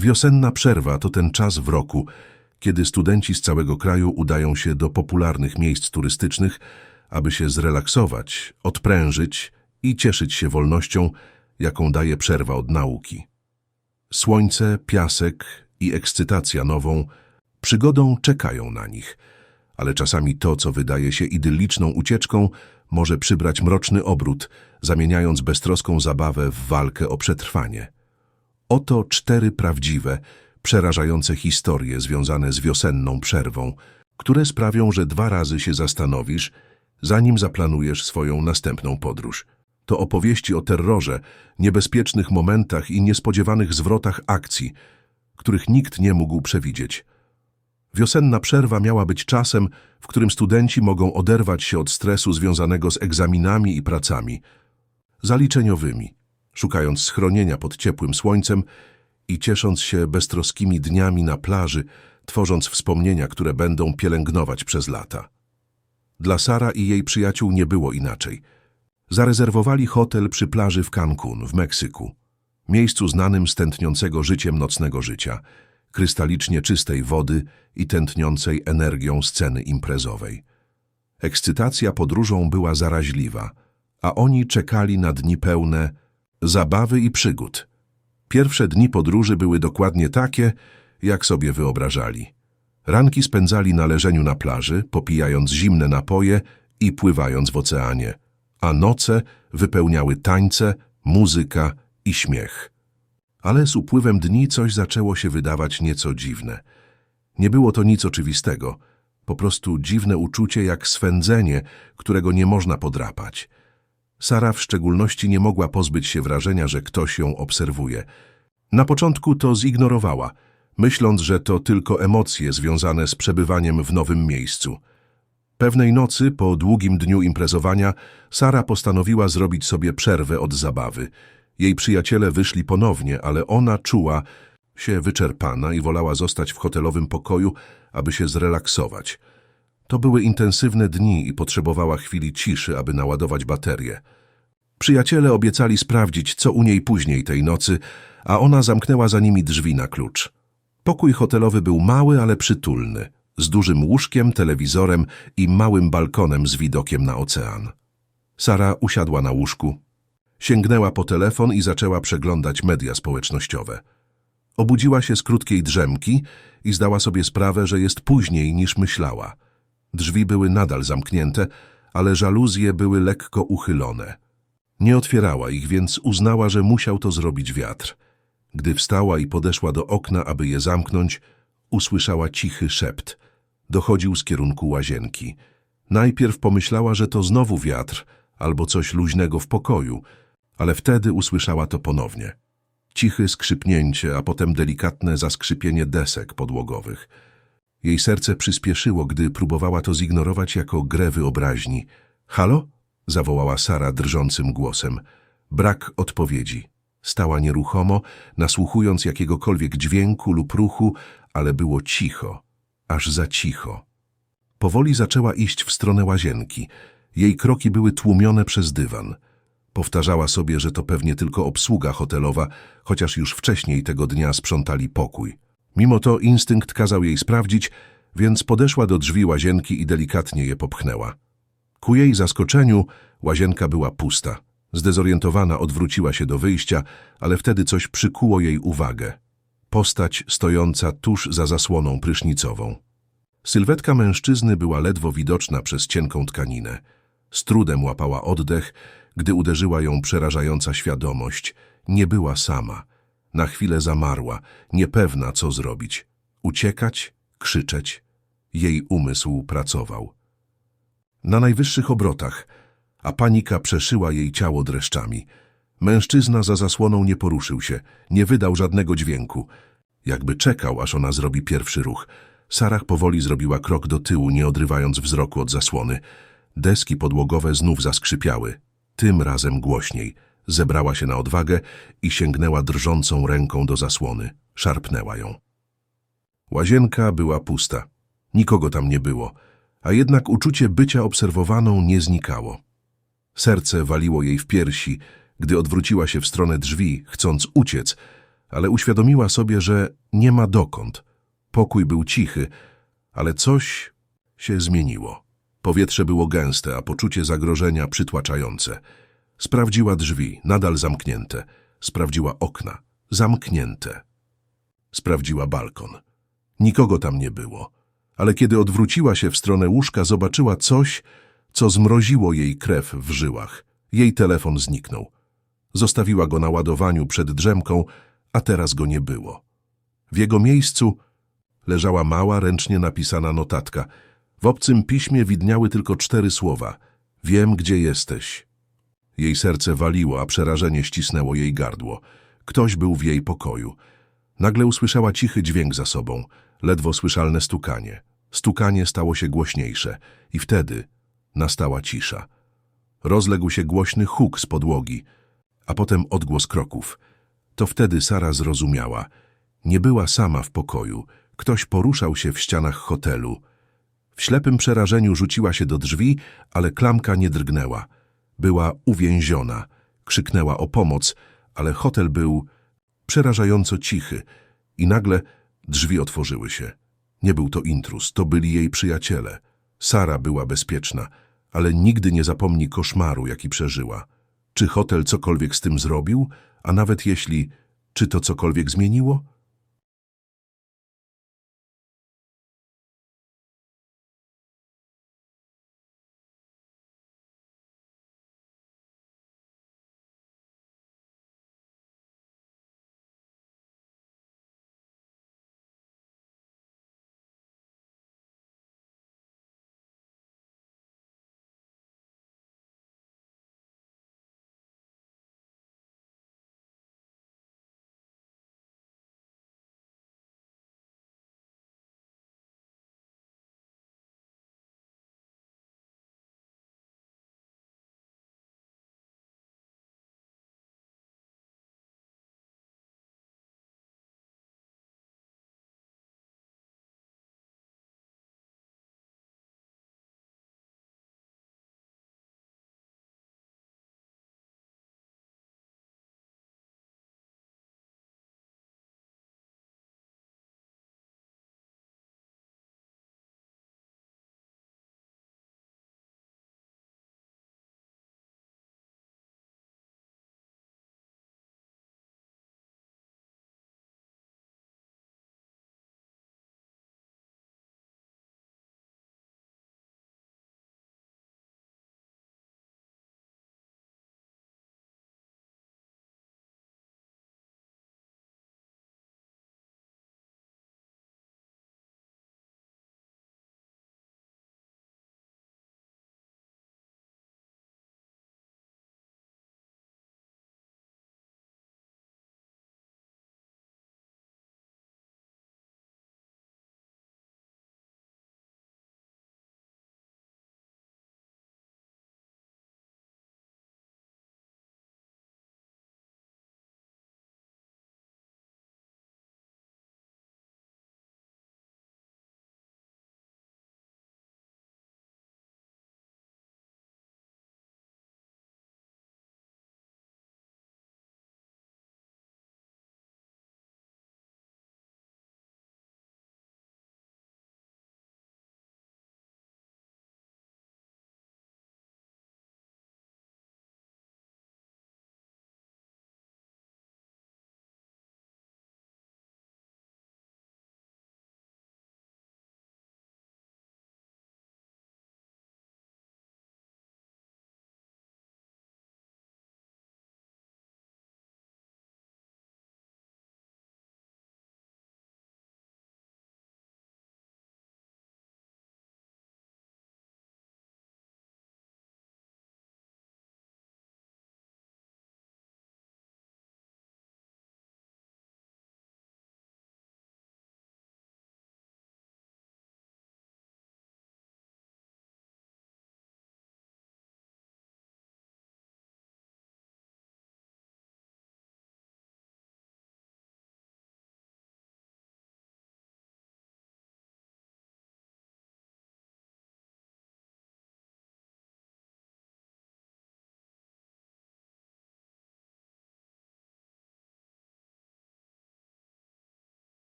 Wiosenna przerwa to ten czas w roku, kiedy studenci z całego kraju udają się do popularnych miejsc turystycznych, aby się zrelaksować, odprężyć i cieszyć się wolnością, jaką daje przerwa od nauki. Słońce, piasek i ekscytacja nową przygodą czekają na nich, ale czasami to, co wydaje się idylliczną ucieczką, może przybrać mroczny obrót, zamieniając beztroską zabawę w walkę o przetrwanie. Oto cztery prawdziwe, przerażające historie związane z wiosenną przerwą, które sprawią, że dwa razy się zastanowisz, zanim zaplanujesz swoją następną podróż. To opowieści o terrorze, niebezpiecznych momentach i niespodziewanych zwrotach akcji, których nikt nie mógł przewidzieć. Wiosenna przerwa miała być czasem, w którym studenci mogą oderwać się od stresu związanego z egzaminami i pracami zaliczeniowymi, szukając schronienia pod ciepłym słońcem i ciesząc się beztroskimi dniami na plaży, tworząc wspomnienia, które będą pielęgnować przez lata. Dla Sara i jej przyjaciół nie było inaczej. Zarezerwowali hotel przy plaży w Cancun, w Meksyku, miejscu znanym z tętniącego życiem nocnego życia, krystalicznie czystej wody i tętniącej energią sceny imprezowej. Ekscytacja podróżą była zaraźliwa, a oni czekali na dni pełne zabawy i przygód. Pierwsze dni podróży były dokładnie takie, jak sobie wyobrażali. Ranki spędzali na leżeniu na plaży, popijając zimne napoje i pływając w oceanie, a noce wypełniały tańce, muzyka i śmiech. Ale z upływem dni coś zaczęło się wydawać nieco dziwne. Nie było to nic oczywistego, po prostu dziwne uczucie jak swędzenie, którego nie można podrapać. Sara w szczególności nie mogła pozbyć się wrażenia, że ktoś ją obserwuje. Na początku to zignorowała, myśląc, że to tylko emocje związane z przebywaniem w nowym miejscu. Pewnej nocy, po długim dniu imprezowania, Sara postanowiła zrobić sobie przerwę od zabawy. Jej przyjaciele wyszli ponownie, ale ona czuła się wyczerpana i wolała zostać w hotelowym pokoju, aby się zrelaksować. To były intensywne dni i potrzebowała chwili ciszy, aby naładować baterię. Przyjaciele obiecali sprawdzić, co u niej później tej nocy, a ona zamknęła za nimi drzwi na klucz. Pokój hotelowy był mały, ale przytulny, z dużym łóżkiem, telewizorem i małym balkonem z widokiem na ocean. Sara usiadła na łóżku, sięgnęła po telefon i zaczęła przeglądać media społecznościowe. Obudziła się z krótkiej drzemki i zdała sobie sprawę, że jest później niż myślała. Drzwi były nadal zamknięte, ale żaluzje były lekko uchylone. Nie otwierała ich, więc uznała, że musiał to zrobić wiatr. Gdy wstała i podeszła do okna, aby je zamknąć, usłyszała cichy szept. Dochodził z kierunku łazienki. Najpierw pomyślała, że to znowu wiatr albo coś luźnego w pokoju, ale wtedy usłyszała to ponownie. Cichy skrzypnięcie, a potem delikatne zaskrzypienie desek podłogowych. Jej serce przyspieszyło, gdy próbowała to zignorować jako grę wyobraźni. Halo? zawołała Sara drżącym głosem. Brak odpowiedzi. Stała nieruchomo, nasłuchując jakiegokolwiek dźwięku lub ruchu, ale było cicho, aż za cicho. Powoli zaczęła iść w stronę łazienki. Jej kroki były tłumione przez dywan. Powtarzała sobie, że to pewnie tylko obsługa hotelowa, chociaż już wcześniej tego dnia sprzątali pokój. Mimo to instynkt kazał jej sprawdzić, więc podeszła do drzwi łazienki i delikatnie je popchnęła. Ku jej zaskoczeniu łazienka była pusta. Zdezorientowana odwróciła się do wyjścia, ale wtedy coś przykuło jej uwagę. Postać stojąca tuż za zasłoną prysznicową. Sylwetka mężczyzny była ledwo widoczna przez cienką tkaninę. Z trudem łapała oddech, gdy uderzyła ją przerażająca świadomość. Nie była sama. Na chwilę zamarła, niepewna co zrobić. Uciekać? Krzyczeć? Jej umysł pracował. Na najwyższych obrotach, a panika przeszyła jej ciało dreszczami. Mężczyzna za zasłoną nie poruszył się, nie wydał żadnego dźwięku. Jakby czekał, aż ona zrobi pierwszy ruch. Sarah powoli zrobiła krok do tyłu, nie odrywając wzroku od zasłony. Deski podłogowe znów zaskrzypiały. Tym razem głośniej. Zebrała się na odwagę i sięgnęła drżącą ręką do zasłony. Szarpnęła ją. Łazienka była pusta. Nikogo tam nie było, a jednak uczucie bycia obserwowaną nie znikało. Serce waliło jej w piersi, gdy odwróciła się w stronę drzwi, chcąc uciec, ale uświadomiła sobie, że nie ma dokąd. Pokój był cichy, ale coś się zmieniło. Powietrze było gęste, a poczucie zagrożenia przytłaczające. Sprawdziła drzwi, nadal zamknięte. Sprawdziła okna, zamknięte. Sprawdziła balkon. Nikogo tam nie było, ale kiedy odwróciła się w stronę łóżka, zobaczyła coś, co zmroziło jej krew w żyłach. Jej telefon zniknął. Zostawiła go na ładowaniu przed drzemką, a teraz go nie było. W jego miejscu leżała mała, ręcznie napisana notatka. W obcym piśmie widniały tylko cztery słowa. Wiem, gdzie jesteś. Jej serce waliło, a przerażenie ścisnęło jej gardło. Ktoś był w jej pokoju. Nagle usłyszała cichy dźwięk za sobą, ledwo słyszalne stukanie. Stukanie stało się głośniejsze i wtedy nastała cisza. Rozległ się głośny huk z podłogi, a potem odgłos kroków. To wtedy Sara zrozumiała. Nie była sama w pokoju. Ktoś poruszał się w ścianach hotelu. W ślepym przerażeniu rzuciła się do drzwi, ale klamka nie drgnęła. Była uwięziona. Krzyknęła o pomoc, ale hotel był przerażająco cichy i nagle drzwi otworzyły się. Nie był to intruz, to byli jej przyjaciele. Sara była bezpieczna, ale nigdy nie zapomni koszmaru, jaki przeżyła. Czy hotel cokolwiek z tym zrobił? A nawet jeśli, czy to cokolwiek zmieniło?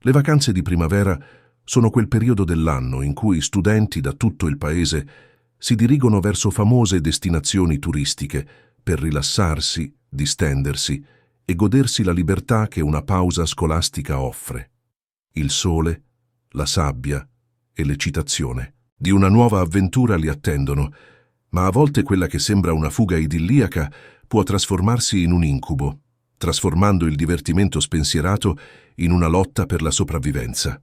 Le vacanze di primavera sono quel periodo dell'anno in cui studenti da tutto il paese si dirigono verso famose destinazioni turistiche per rilassarsi, distendersi e godersi la libertà che una pausa scolastica offre. Il sole, la sabbia e l'eccitazione di una nuova avventura li attendono, ma a volte quella che sembra una fuga idilliaca può trasformarsi in un incubo, trasformando il divertimento spensierato in una lotta per la sopravvivenza.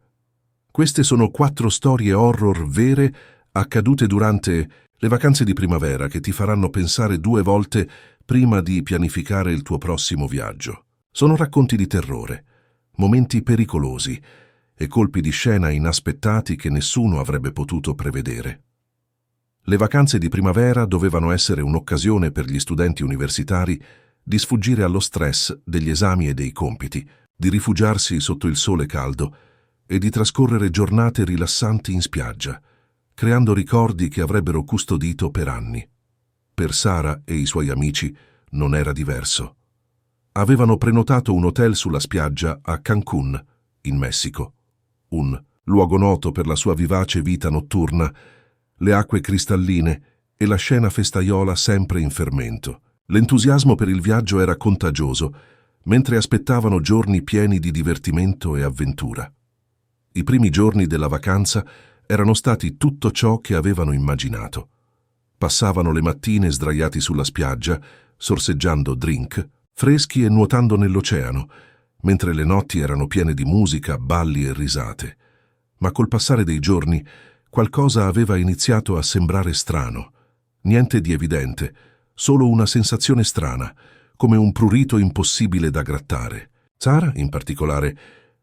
Queste sono quattro storie horror vere accadute durante le vacanze di primavera che ti faranno pensare due volte prima di pianificare il tuo prossimo viaggio. Sono racconti di terrore, momenti pericolosi e colpi di scena inaspettati che nessuno avrebbe potuto prevedere. Le vacanze di primavera dovevano essere un'occasione per gli studenti universitari di sfuggire allo stress degli esami e dei compiti, di rifugiarsi sotto il sole caldo e di trascorrere giornate rilassanti in spiaggia, creando ricordi che avrebbero custodito per anni. Per Sara e i suoi amici non era diverso. Avevano prenotato un hotel sulla spiaggia a Cancun, in Messico. Un luogo noto per la sua vivace vita notturna, le acque cristalline e la scena festaiola sempre in fermento. L'entusiasmo per il viaggio era contagioso, mentre aspettavano giorni pieni di divertimento e avventura. I primi giorni della vacanza erano stati tutto ciò che avevano immaginato. Passavano le mattine sdraiati sulla spiaggia, sorseggiando drink, freschi e nuotando nell'oceano, mentre le notti erano piene di musica, balli e risate. Ma col passare dei giorni qualcosa aveva iniziato a sembrare strano. Niente di evidente, solo una sensazione strana, come un prurito impossibile da grattare. Sara, in particolare,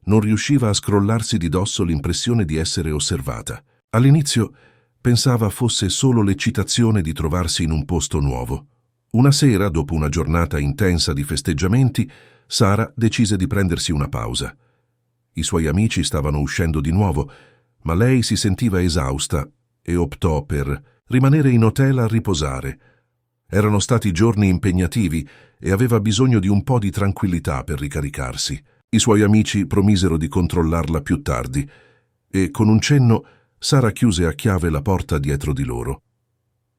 non riusciva a scrollarsi di dosso l'impressione di essere osservata. All'inizio pensava fosse solo l'eccitazione di trovarsi in un posto nuovo. Una sera, dopo una giornata intensa di festeggiamenti, Sara decise di prendersi una pausa. I suoi amici stavano uscendo di nuovo, ma lei si sentiva esausta e optò per rimanere in hotel a riposare. Erano stati giorni impegnativi e aveva bisogno di un po' di tranquillità per ricaricarsi. I suoi amici promisero di controllarla più tardi e, con un cenno, Sara chiuse a chiave la porta dietro di loro.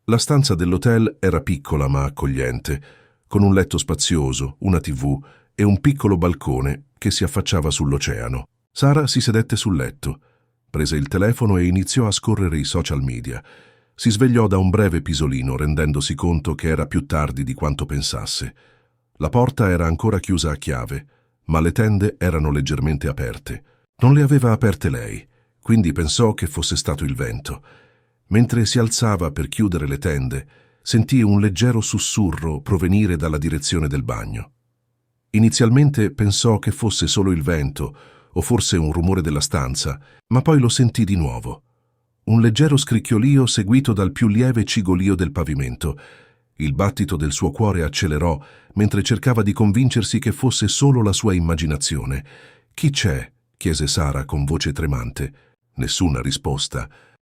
La stanza dell'hotel era piccola ma accogliente, con un letto spazioso, una tv e un piccolo balcone che si affacciava sull'oceano. Sara si sedette sul letto, prese il telefono e iniziò a scorrere i social media. Si svegliò da un breve pisolino rendendosi conto che era più tardi di quanto pensasse. La porta era ancora chiusa a chiave ma le tende erano leggermente aperte. Non le aveva aperte lei, quindi pensò che fosse stato il vento. Mentre si alzava per chiudere le tende, sentì un leggero sussurro provenire dalla direzione del bagno. Inizialmente pensò che fosse solo il vento o forse un rumore della stanza, ma poi lo sentì di nuovo. Un leggero scricchiolio seguito dal più lieve cigolio del pavimento il battito del suo cuore accelerò mentre cercava di convincersi che fosse solo la sua immaginazione. Chi c'è? chiese Sara con voce tremante. Nessuna risposta.